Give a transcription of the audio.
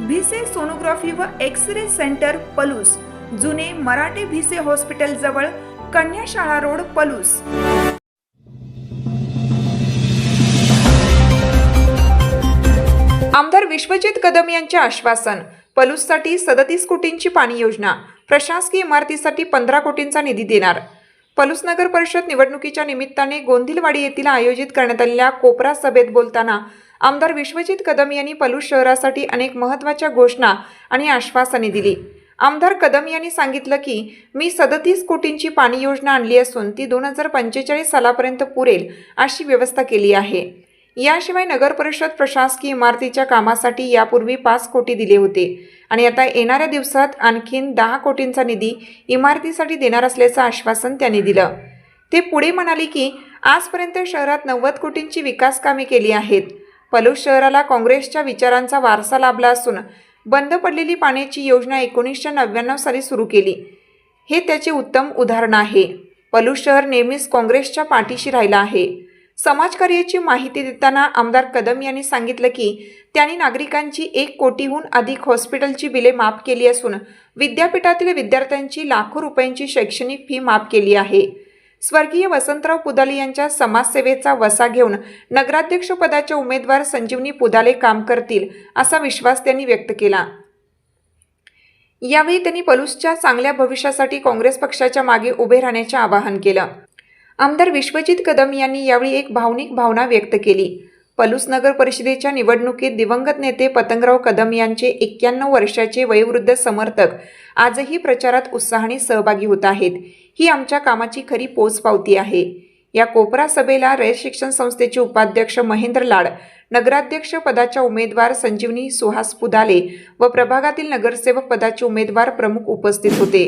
Bhise sonography व X ray centre Palus. जुने Marathe Bhise hospital जवळ कन्याशाळा रोड पलूस. आमदार विश्वजित कदम यांचे आश्वासन पलूससाठी सदतीस कोटींची पाणी योजना. प्रशासकीय इमारतीसाठी पंधरा कोटींचा निधी देणार. पलूस नगर परिषद निवडणुकीच्या निमित्ताने गोंदिलवाडी येथील आयोजित करण्यात आलेल्या कोपरा सभेत बोलताना आमदार विश्वजित कदम यांनी पलूस शहरासाठी अनेक महत्त्वाच्या घोषणा आणि आश्वासने दिली. आमदार कदम यांनी सांगितलं की मी सदतीस कोटींची पाणी योजना आणली असून ती दोन हजार पंचेचाळीस सालापर्यंत पुरेल अशी व्यवस्था केली आहे. याशिवाय नगर परिषद प्रशासकीय इमारतीच्या कामासाठी यापूर्वी पाच कोटी दिले होते. आणि आता येणाऱ्या दिवसात आणखीन दहा कोटींचा निधी इमारतीसाठी देणार असल्याचं आश्वासन त्यांनी दिलं. ते पुढे म्हणाले की आजपर्यंत शहरात नव्वद कोटींची विकास कामे केली आहेत. पलूस शहराला काँग्रेसच्या विचारांचा वारसा लाभला असून बंद पडलेली पाण्याची योजना एकोणीसशे नव्याण्णव साली सुरू केली. हे त्याचे उत्तम उदाहरण आहे. पलूस शहर नेहमीच काँग्रेसच्या पाठीशी राहिलं आहे. समाजकार्याची माहिती देताना आमदार कदम यांनी सांगितलं की त्यांनी नागरिकांची एक कोटीहून अधिक हॉस्पिटलची बिले माफ केली असून विद्यापीठातील विद्यार्थ्यांची लाखो रुपयांची शैक्षणिक फी माफ केली आहे. स्वर्गीय वसंतराव पुदाले यांच्या समाजसेवेचा वसा घेऊन नगराध्यक्षपदाच्या उमेदवार संजीवनी पुदाले काम करतील असा विश्वास त्यांनी व्यक्त केला. यावेळी त्यांनी पलूसच्या चांगल्या भविष्यासाठी काँग्रेस पक्षाच्या मागे उभे राहण्याचे आवाहन केलं. आमदार विश्वजित कदम यांनी यावेळी एक भावनिक भावना व्यक्त केली. पलूस नगर परिषदेच्या निवडणुकीत दिवंगत नेते पतंगराव कदम यांचे एक्क्याण्णव वर्षाचे वयोवृद्ध समर्थक आजही प्रचारात उत्साहाने सहभागी होत आहेत. ही आमच्या कामाची खरी पोचपावती आहे. या कोपरा सभेला रयत शिक्षण संस्थेचे उपाध्यक्ष महेंद्र लाड नगराध्यक्ष पदाच्या उमेदवार संजीवनी सुहास पुदाले व प्रभागातील नगरसेवक पदाचे उमेदवार प्रमुख उपस्थित होते.